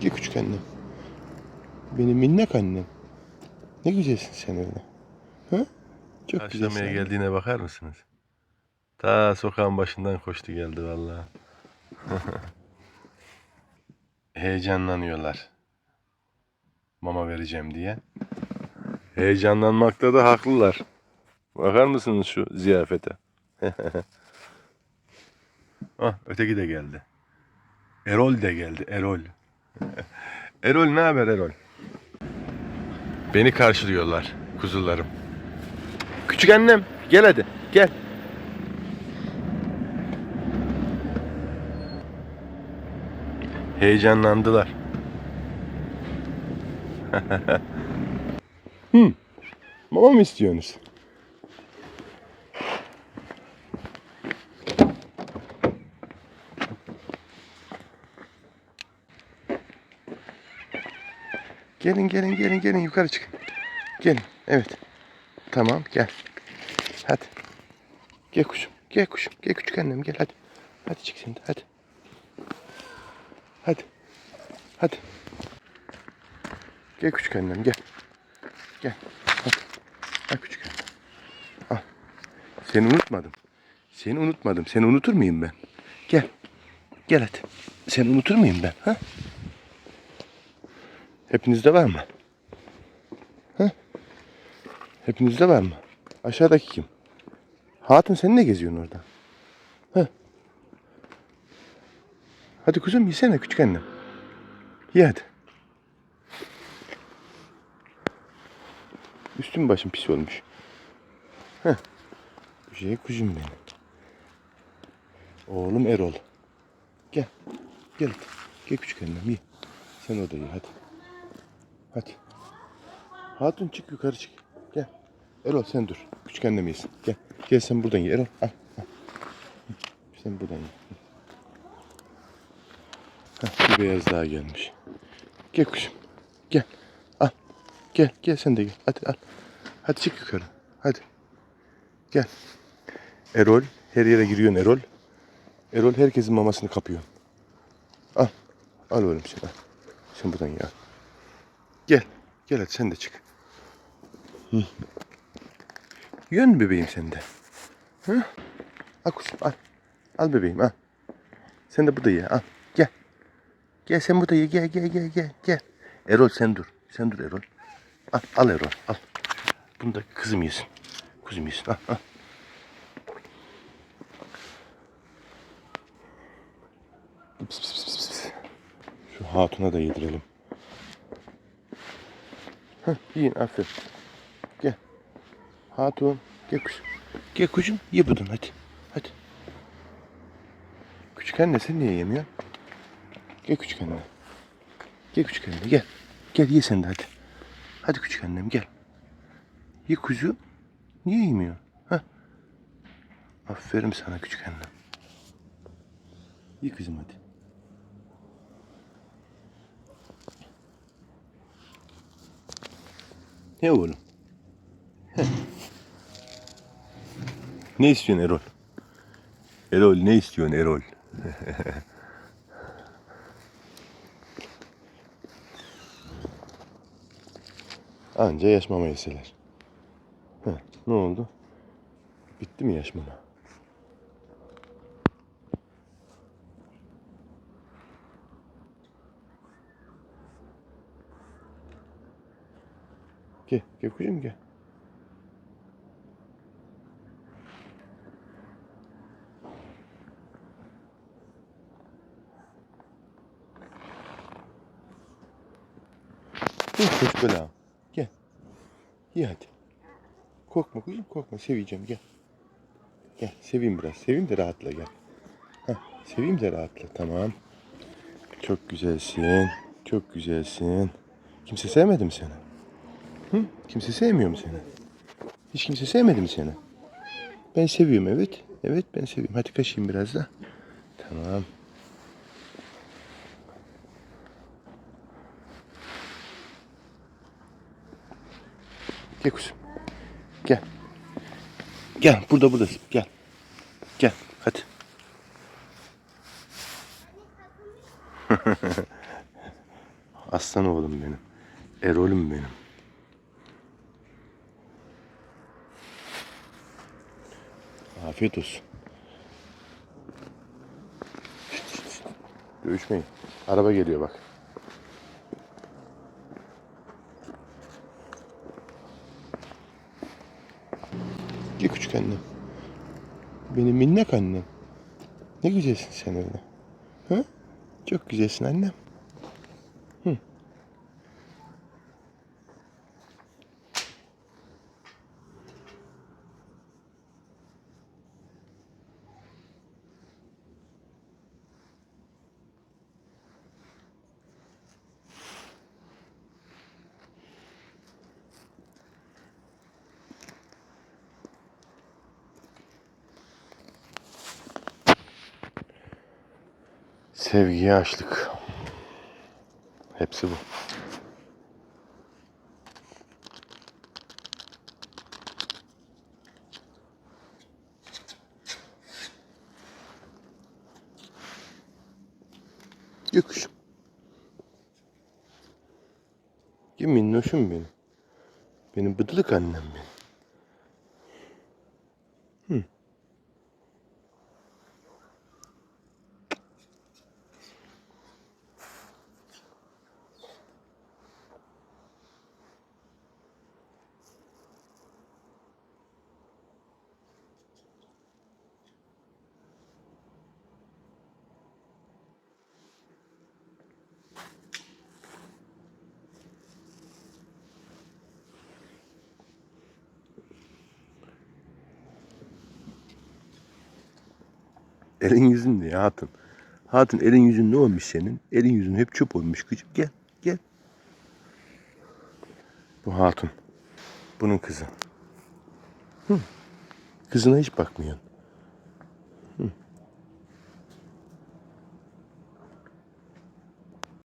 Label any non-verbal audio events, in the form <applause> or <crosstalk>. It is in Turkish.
Gel küçük annem. Benim minnak annem. Ne güzelsin sen öyle. Ha? Çok Haşlamaya güzelsin. geldiğine bakar mısınız? Ta sokağın başından koştu geldi vallahi. <laughs> Heyecanlanıyorlar. Mama vereceğim diye. Heyecanlanmakta da haklılar. Bakar mısınız şu ziyafete? <laughs> ah, öteki de geldi. Erol de geldi. Erol. <laughs> Erol ne haber Erol? Beni karşılıyorlar kuzularım. Küçük annem gel hadi gel. Heyecanlandılar. <laughs> Mama mı istiyorsunuz? Gelin gelin gelin gelin yukarı çık. Gelin. Evet. Tamam gel. Hadi. Gel kuşum. Gel kuşum. Gel küçük annem gel hadi. Hadi çık şimdi hadi. Hadi. Hadi. Gel küçük annem gel. Gel. Hadi. Al küçük annem. Al. Seni unutmadım. Seni unutmadım. Seni unutur muyum ben? Gel. Gel hadi. Seni unutur muyum ben? Ha? Hepinizde var mı? Ha? Hepinizde var mı? Aşağıdaki kim? Hatun sen ne geziyorsun orada? Ha? Hadi kuzum yesene küçük annem. Ye hadi. Üstüm başım pis olmuş. Heh. Güzel kuzum benim. Oğlum Erol. Gel. Gel. Gel küçük annem ye. Sen orada ye hadi. Hadi. Hatun çık yukarı çık. Gel. Erol sen dur. Küçük annem yesin. Gel. Gel sen buradan ye. Erol al. al. Sen buradan ye. Heh, bir beyaz daha gelmiş. Gel kuşum. Gel. Al. Gel. Gel sen de gel. Hadi al. Hadi çık yukarı. Hadi. Gel. Erol. Her yere giriyorsun Erol. Erol herkesin mamasını kapıyor. Al. Al oğlum sen al. Sen buradan ya. Gel. Gel hadi sen de çık. Hı. Yön bebeğim sen de. Hı? Al kuzum al. Al bebeğim al. Sen de burada ye al. Gel. Gel sen burada ye gel gel gel gel gel. Erol sen dur. Sen dur Erol. Al, al Erol al. Bunu da kızım yesin. Kuzum yesin al al. Şu hatuna da yedirelim. Heh, yiyin aferin. Gel. Hatun. Gel kuzum. Gel kuzum. Ye buradan hadi. Hadi. Küçük anne sen niye yemiyorsun? Gel küçük anne. Gel küçük anne gel. Gel ye sen de hadi. Hadi küçük annem gel. Ye kuzu. Niye yemiyor? Ha? Aferin sana küçük annem. Ye kızım hadi. Ne oğlum? Ne istiyorsun Erol? Erol ne istiyorsun Erol? Anca yaş mama yeseler. Heh, ne oldu? Bitti mi yaş Gel, gel kuzum gel. Gel böyle al. Gel. Ye hadi. Korkma kuzum korkma seveceğim gel. Gel seveyim biraz. Seveyim de rahatla gel. Heh, seveyim de rahatla tamam. Çok güzelsin. Çok güzelsin. Kimse sevmedi mi seni? Hı? Kimse sevmiyor mu seni? Hiç kimse sevmedi mi seni? Ben seviyorum evet. Evet ben seviyorum. Hadi kaşıyım biraz da. Tamam. Gel kuzum. Gel. Gel burada buradasın. Gel. Gel hadi. <laughs> Aslan oğlum benim. Erol'üm benim. Afiyet olsun. Dövüşmeyin. Araba geliyor bak. Gel küçük annem. Benim minnak annem. Ne güzelsin sen öyle. Ha? Çok güzelsin annem. Sevgiye açlık. Hepsi bu. Göküşüm. Ya minnoşum benim. Benim bıdılık annem benim. Elin yüzün ne hatun? Hatun elin yüzün ne olmuş senin? Elin yüzün hep çöp olmuş küçük. Gel gel. Bu hatun. Bunun kızı. Hı. Kızına hiç bakmıyorsun.